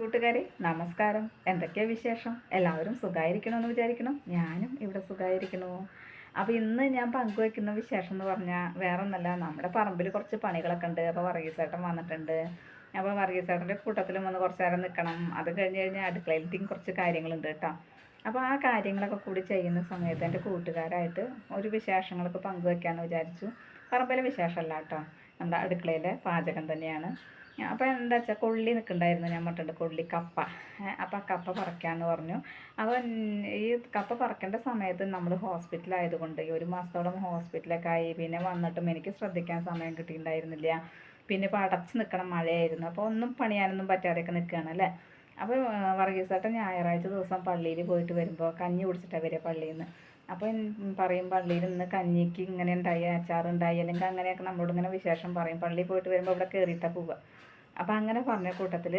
കൂട്ടുകാരെ നമസ്കാരം. എന്തൊക്കെയാ വിശേഷം? എല്ലാവരും സുഖമായിരിക്കണമെന്ന് വിചാരിക്കണം ഞാനും ഇവിടെ സുഖമായിരിക്കണു അപ്പോൾ ഇന്ന് ഞാൻ പങ്കുവെക്കുന്ന വിശേഷം എന്ന് പറഞ്ഞാൽ വേറെ ഒന്നല്ല നമ്മുടെ പറമ്പിൽ കുറച്ച് പണികളൊക്കെ ഉണ്ട്. അപ്പോൾ വർഗീസേട്ടൻ വന്നിട്ടുണ്ട്. അപ്പോൾ വർഗീസേട്ടന്റെ കൂട്ടത്തിലും വന്ന് കുറച്ച് നേരം നിൽക്കണം അത് കഴിഞ്ഞ് കഴിഞ്ഞാൽ അടുക്കളയിലത്തെയും കുറച്ച് കാര്യങ്ങളുണ്ട് കേട്ടോ. അപ്പോൾ ആ കാര്യങ്ങളൊക്കെ കൂടി ചെയ്യുന്ന സമയത്ത് എന്റെ കൂട്ടുകാരായിട്ട് ഒരു വിശേഷങ്ങളൊക്കെ പങ്കുവെക്കാമെന്ന് വിചാരിച്ചു. പറമ്പിലെ വിശേഷമല്ല കേട്ടോ. നമ്മുടെ അടുക്കളയിലെ പാചകം തന്നെയാണ്. അപ്പോൾ എന്താ വെച്ചാൽ കൊള്ളി നിൽക്കുന്നുണ്ടായിരുന്നു ഞാൻ പറഞ്ഞിട്ടുണ്ട് കൊള്ളി കപ്പ. അപ്പോൾ കപ്പ പറിക്കാമെന്ന് പറഞ്ഞു. അപ്പോൾ ഈ കപ്പ പറിക്കേണ്ട സമയത്ത് നമ്മൾ ഹോസ്പിറ്റലായതുകൊണ്ട് ഈ ഒരു മാസത്തോളം ഹോസ്പിറ്റലൊക്കെ ആയി. പിന്നെ വന്നിട്ടും എനിക്ക് ശ്രദ്ധിക്കാൻ സമയം കിട്ടിയിട്ടുണ്ടായിരുന്നില്ല. പിന്നെ ഇപ്പോൾ അടച്ച് നിൽക്കണം മഴയായിരുന്നു. അപ്പോൾ ഒന്നും പണിയാനൊന്നും പറ്റാതെയൊക്കെ നിൽക്കുകയാണ് അല്ലേ? അപ്പോൾ വർഗീസേട്ടൻ ഞായറാഴ്ച ദിവസം പള്ളിയിൽ പോയിട്ട് വരുമ്പോൾ കഞ്ഞി കുടിച്ചിട്ടാണ് വരിക പള്ളിയിൽ നിന്ന് അപ്പോൾ പറയും പള്ളിയിൽ നിന്ന് കഞ്ഞിക്ക് ഇങ്ങനെ ഉണ്ടായി അച്ചാറുണ്ടായി അല്ലെങ്കിൽ അങ്ങനെയൊക്കെ നമ്മളോട് ഇങ്ങനെ വിശേഷം പറയും. പള്ളിയിൽ പോയിട്ട് വരുമ്പോൾ ഇവിടെ കയറിയിട്ടാണ് പോവുക. അപ്പം അങ്ങനെ പറഞ്ഞ കൂട്ടത്തിൽ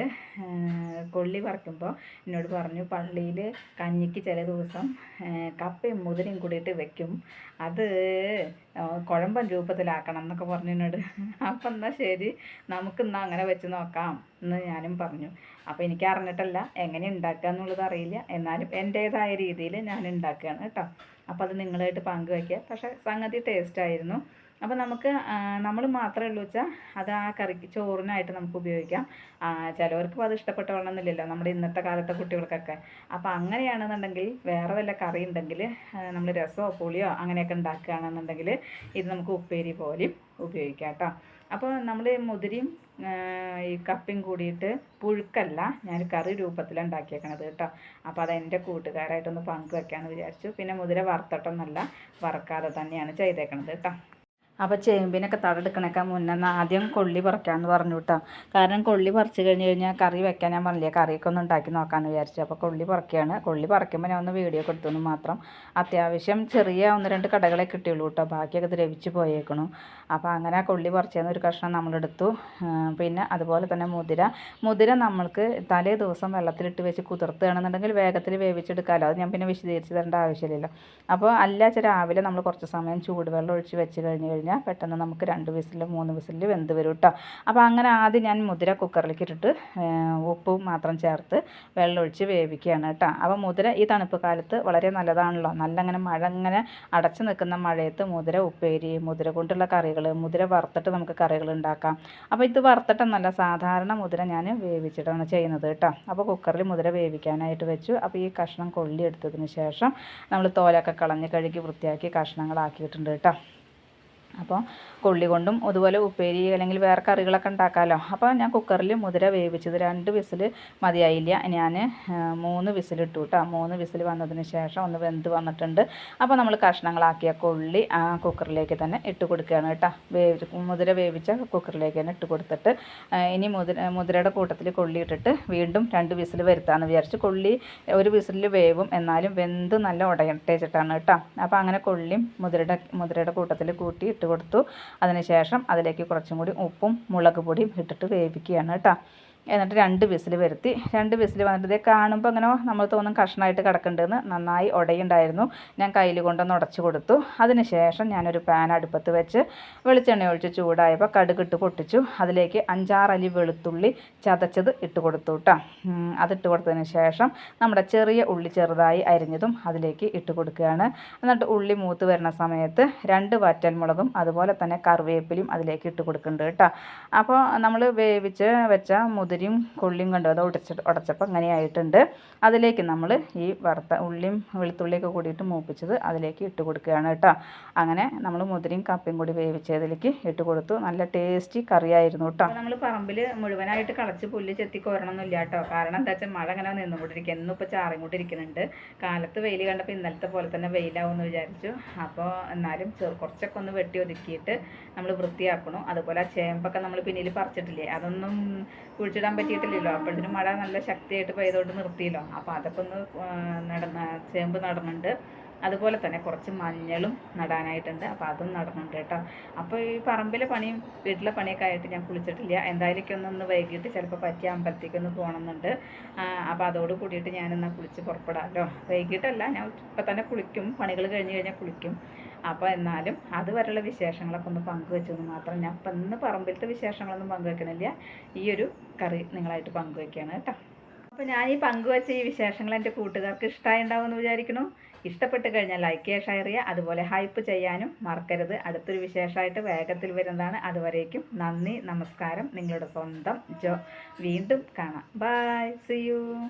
കൊള്ളി പറിക്കുമ്പോൾ എന്നോട് പറഞ്ഞു പള്ളിയിൽ കഞ്ഞിക്ക് ചില ദിവസം കപ്പയും മുതിരയും കൂടിയിട്ട് വെക്കും. അത് കുഴമ്പൻ രൂപത്തിലാക്കണം എന്നൊക്കെ പറഞ്ഞു എന്നോട്. അപ്പം എന്നാൽ ശരി നമുക്ക് എന്നാൽ അങ്ങനെ വെച്ച് നോക്കാം എന്ന് ഞാനും പറഞ്ഞു. അപ്പോൾ എനിക്ക് അറിഞ്ഞിട്ടല്ല എങ്ങനെ ഉണ്ടാക്കുക എന്നുള്ളത് അറിയില്ല. എന്നാലും എന്റേതായ രീതിയിൽ ഞാൻ ഉണ്ടാക്കുകയാണ് കേട്ടോ. അപ്പോൾ അത് നിങ്ങളായിട്ട് പങ്കുവയ്ക്കുക പക്ഷേ സംഗതി ടേസ്റ്റ് ആയിരുന്നു. അപ്പോൾ നമുക്ക് നമ്മൾ മാത്രമേ ഉള്ളൂ വെച്ചാൽ അത് ആ കറിക്ക് ചോറിനായിട്ട് നമുക്ക് ഉപയോഗിക്കാം. ചിലവർക്കും അത് ഇഷ്ടപ്പെട്ടോളണമെന്നില്ലല്ലോ നമ്മുടെ ഇന്നത്തെ കാലത്തെ കുട്ടികൾക്കൊക്കെ. അപ്പോൾ അങ്ങനെയാണെന്നുണ്ടെങ്കിൽ വേറെ വല്ല കറി ഉണ്ടെങ്കിൽ നമ്മൾ രസമോ പുളിയോ അങ്ങനെയൊക്കെ ഉണ്ടാക്കുകയാണെന്നുണ്ടെങ്കിൽ ഇത് നമുക്ക് ഉപ്പേരി പോലെയും ഉപയോഗിക്കാം കേട്ടോ. അപ്പോൾ നമ്മൾ മുതിരിയും ഈ കപ്പയും കൂടിയിട്ട് പുഴുക്കല്ല ഞാൻ കറി രൂപത്തിലാണ് ഉണ്ടാക്കിയേക്കണത് കേട്ടോ. അപ്പോൾ അത് എന്റെ കൂട്ടുകാരായിട്ടൊന്ന് പങ്കുവെക്കാമെന്ന് വിചാരിച്ചു. പിന്നെ മുതിര വറുത്തിട്ടൊന്നല്ല വറക്കാതെ തന്നെയാണ് ചെയ്തേക്കണത് കേട്ടോ. അപ്പോൾ ചേമ്പിനൊക്കെ തടെടുക്കണൊക്കെ മുന്നേ ആദ്യം കൊള്ളി പറിക്കാമെന്ന് പറഞ്ഞു കേട്ടോ കാരണം കൊള്ളി പറിച്ചു കഴിഞ്ഞ് കഴിഞ്ഞാൽ കറി വെക്കാൻ ഞാൻ പറഞ്ഞില്ലേ കറിയൊക്കെ ഒന്ന് ഉണ്ടാക്കി നോക്കാമെന്ന് വിചാരിച്ചു. അപ്പോൾ കൊള്ളി പറിക്കുകയാണ് കൊള്ളി പറിക്കുമ്പോൾ ഞാൻ ഒന്ന് വീഡിയോ കൊടുത്തു മാത്രം. അത്യാവശ്യം ചെറിയ ഒന്ന് രണ്ട് കടകളെ കിട്ടിയുള്ളൂ കേട്ടോ ബാക്കിയൊക്കെ ദ്രവിച്ച് പോയേക്കണു. അപ്പോൾ അങ്ങനെ കൊള്ളി പറിച്ചതെന്ന് ഒരു കഷ്ണം നമ്മളെടുത്തു പിന്നെ അതുപോലെ തന്നെ മുതിര. മുതിര നമ്മൾക്ക് തലേ ദിവസം വെള്ളത്തിലിട്ട് വെച്ച് കുതിർത്തുകയാണെന്നുണ്ടെങ്കിൽ വേഗത്തിൽ വേവിച്ചെടുക്കാമല്ലോ അത് ഞാൻ പിന്നെ വിശദീകരിച്ച് തരേണ്ട ആവശ്യമില്ലല്ലോ. അപ്പോൾ അല്ലാച്ച രാവിലെ നമ്മൾ കുറച്ച് സമയം ചൂടുവെള്ളം ഒഴിച്ച് വെച്ച് കഴിഞ്ഞ് കഴിഞ്ഞാൽ കഴിഞ്ഞാൽ പെട്ടെന്ന് നമുക്ക് രണ്ട് വിസിൽ മൂന്ന് വിസിൽ വെന്ത് വരും കേട്ടോ അപ്പോൾ അങ്ങനെ ആദ്യം ഞാൻ മുതിര കുക്കറിലേക്ക് ഇട്ടിട്ട് ഉപ്പ് മാത്രം ചേർത്ത് വെള്ളം ഒഴിച്ച് വേവിക്കുകയാണ് കേട്ടോ അപ്പോൾ മുതിര ഈ തണുപ്പ് കാലത്ത് വളരെ നല്ലതാണല്ലോ. നല്ല അങ്ങനെ മഴ ഇങ്ങനെ അടച്ചു നിൽക്കുന്ന മഴയത്ത് മുതിര ഉപ്പേരി മുതിര കൊണ്ടുള്ള കറികൾ മുതിര വറുത്തിട്ട് നമുക്ക് കറികൾ ഉണ്ടാക്കാം. അപ്പോൾ ഇത് വറുത്തിട്ടെന്നല്ല സാധാരണ മുതിര ഞാൻ വേവിച്ചിട്ടാണ് ചെയ്യുന്നത് കേട്ടോ അപ്പോൾ കുക്കറിൽ മുതിര വേവിക്കാനായിട്ട് വെച്ചു. അപ്പോൾ ഈ കഷ്ണം കൊള്ളി എടുത്തതിന് ശേഷം നമ്മൾ തോലൊക്കെ കളഞ്ഞ് കഴുകി വൃത്തിയാക്കി കഷ്ണങ്ങളാക്കിയിട്ടുണ്ട് കേട്ടോ അപ്പോൾ കൊള്ളി കൊണ്ടും അതുപോലെ ഉപ്പേരി അല്ലെങ്കിൽ വേറെ കറികളൊക്കെ ഉണ്ടാക്കാമല്ലോ അപ്പോൾ ഞാൻ കുക്കറിൽ മുതിര വേവിച്ചത് രണ്ട് വിസിൽ മതിയായില്ല. ഞാൻ മൂന്ന് വിസിലിട്ടു കേട്ടോ മൂന്ന് വിസിൽ വന്നതിന് ശേഷം ഒന്ന് വെന്ത് വന്നിട്ടുണ്ട്. അപ്പോൾ നമ്മൾ കഷ്ണങ്ങളാക്കിയ കൊള്ളി ആ കുക്കറിലേക്ക് തന്നെ ഇട്ട് കൊടുക്കുകയാണ് കേട്ടോ വേവി മുതിര വേവിച്ച കുക്കറിലേക്ക് തന്നെ ഇട്ട് കൊടുത്തിട്ട് ഇനി മുതിര മുതിരയുടെ കൂട്ടത്തിൽ കൊള്ളി ഇട്ടിട്ട് വീണ്ടും രണ്ട് വിസിൽ വരുത്താമെന്ന് വിചാരിച്ച് കൊള്ളി ഒരു വിസിലിൽ വേവും. എന്നാലും വെന്ത് നല്ല ഉടയട്ടേച്ചിട്ടാണ് കേട്ടോ അപ്പോൾ അങ്ങനെ കൊള്ളിയും മുതിരയുടെ മുതിരയുടെ കൂട്ടത്തിൽ കൂട്ടി ഇട്ട് കൊടുത്തു. അതിനുശേഷം അതിലേക്ക് കുറച്ചും കൂടി ഉപ്പും മുളക് പൊടിയും ഇട്ടിട്ട് വേവിക്കുകയാണ് കേട്ടോ. എന്നിട്ട് രണ്ട് വിസിൽ വരുത്തി. രണ്ട് വിസിൽ വന്നിട്ട് ഇതേ കാണുമ്പോൾ അങ്ങനെ നമ്മൾ തോന്നും കഷ്ണമായിട്ട് കിടക്കേണ്ടതെന്ന് നന്നായി ഉടയുണ്ടായിരുന്നു ഞാൻ കയ്യിൽ കൊണ്ടൊന്ന് ഉടച്ചു കൊടുത്തു. അതിനുശേഷം ഞാനൊരു പാൻ അടുപ്പത്ത് വെച്ച് വെളിച്ചെണ്ണ ഒഴിച്ച് ചൂടായപ്പോൾ കടുകിട്ട് പൊട്ടിച്ചു. അതിലേക്ക് അഞ്ചാറലി വെളുത്തുള്ളി ചതച്ചത് ഇട്ട് കൊടുത്തു കേട്ടോ അതിട്ട് കൊടുത്തതിന് ശേഷം നമ്മുടെ ചെറിയ ഉള്ളി ചെറുതായി അരിഞ്ഞതും അതിലേക്ക് ഇട്ട് കൊടുക്കുകയാണ്. എന്നിട്ട് ഉള്ളി മൂത്ത് വരുന്ന സമയത്ത് രണ്ട് വറ്റൽമുളകും അതുപോലെ തന്നെ കറിവേപ്പിലും അതിലേക്ക് ഇട്ട് കൊടുക്കുന്നുണ്ട് കേട്ടോ അപ്പോൾ നമ്മൾ വേവിച്ച് വെച്ച മുന്തിരിയും കൊള്ളിയും കണ്ടു. അത് ഉടച്ച ഉടച്ചപ്പോൾ അങ്ങനെയായിട്ടുണ്ട് അതിലേക്ക് നമ്മൾ ഈ വറുത്ത ഉള്ളിയും വെളുത്തുള്ളിയൊക്കെ കൂടിയിട്ട് മൂപ്പിച്ചത് അതിലേക്ക് ഇട്ട് കൊടുക്കുകയാണ് കേട്ടോ. അങ്ങനെ നമ്മൾ മുതിരിയും കപ്പയും കൂടി വേവിച്ചതിലേക്ക് ഇട്ട് കൊടുത്തു. നല്ല ടേസ്റ്റി കറിയായിരുന്നു കേട്ടോ. നമ്മൾ പറമ്പിൽ മുഴുവനായിട്ട് കളച്ച് പുല്ല് ചെത്തി കോരണമെന്നില്ല കേട്ടോ. കാരണം എന്താ വെച്ചാൽ മഴ അങ്ങനെ നിന്നുകൊണ്ടിരിക്കുക എന്നും ഇപ്പോൾ ചാറിങ്ങോട്ടിരിക്കുന്നുണ്ട് കാലത്ത് വെയിൽ കണ്ടപ്പോൾ ഇന്നലത്തെ പോലെ തന്നെ വെയിലാവുമെന്ന് വിചാരിച്ചു. അപ്പോൾ എന്നാലും കുറച്ചൊക്കെ ഒന്ന് വെട്ടി ഒതുക്കിയിട്ട് നമ്മൾ വൃത്തിയാക്കണം. അതുപോലെ ആ ചേമ്പൊക്കെ നമ്മൾ പിന്നിൽ പറിച്ചിട്ടില്ലേ അതൊന്നും കുഴിച്ചിടാൻ പറ്റിയിട്ടില്ലല്ലോ. അപ്പോഴത്തേനും മഴ നല്ല ശക്തിയായിട്ട് പെയ്തുകൊണ്ട് നിർത്തിയല്ലോ അപ്പോൾ അതൊക്കെ ഒന്ന് നടന്ന ചേമ്പ് നടന്നുണ്ട് അതുപോലെ തന്നെ കുറച്ച് മഞ്ഞളും നടാനായിട്ടുണ്ട്. അപ്പോൾ അതും നടന്നുണ്ട് കേട്ടോ. അപ്പോൾ ഈ പറമ്പിലെ പണിയും വീട്ടിലെ പണിയൊക്കെ ആയിട്ട് ഞാൻ കുളിച്ചിട്ടില്ല. എന്തായാലും ഒന്നൊന്ന് വൈകിട്ട് ചിലപ്പോൾ പറ്റിയ അമ്പലത്തേക്കൊന്ന് പോകണമെന്നുണ്ട് അപ്പോൾ അതോട് കൂടിയിട്ട് ഞാനെന്നാൽ കുളിച്ച് പുറപ്പെടാമല്ലോ വൈകിട്ടല്ല ഞാൻ ഇപ്പം തന്നെ കുളിക്കും. പണികൾ കഴിഞ്ഞ് കഴിഞ്ഞാൽ കുളിക്കും. അപ്പോൾ എന്നാലും അതുവരെയുള്ള വിശേഷങ്ങളൊക്കെ ഒന്ന് പങ്കുവെച്ചെന്ന് മാത്രം ഞാൻ ഇപ്പം ഇന്ന് പറമ്പിലത്തെ വിശേഷങ്ങളൊന്നും പങ്കുവെക്കണില്ല. ഈ ഒരു കറി നിങ്ങളായിട്ട് പങ്കുവെക്കുകയാണ് കേട്ടോ. അപ്പോൾ ഞാൻ ഈ പങ്കുവെച്ച ഈ വിശേഷങ്ങൾ എന്റെ കൂട്ടുകാർക്ക് ഇഷ്ടമായി ഉണ്ടാവുമെന്ന് വിചാരിക്കുന്നു ഇഷ്ടപ്പെട്ട് കഴിഞ്ഞാൽ ലൈക്ക് ചെയ്യുക ഷെയർ ചെയ്യുക. അതുപോലെ ഹൈപ്പ് ചെയ്യാനും മറക്കരുത്. അടുത്തൊരു വിശേഷമായിട്ട് വേഗത്തിൽ വരുന്നതാണ്. അതുവരേക്കും നന്ദി നമസ്കാരം. നിങ്ങളുടെ സ്വന്തം ജോ. വീണ്ടും കാണാം. By C U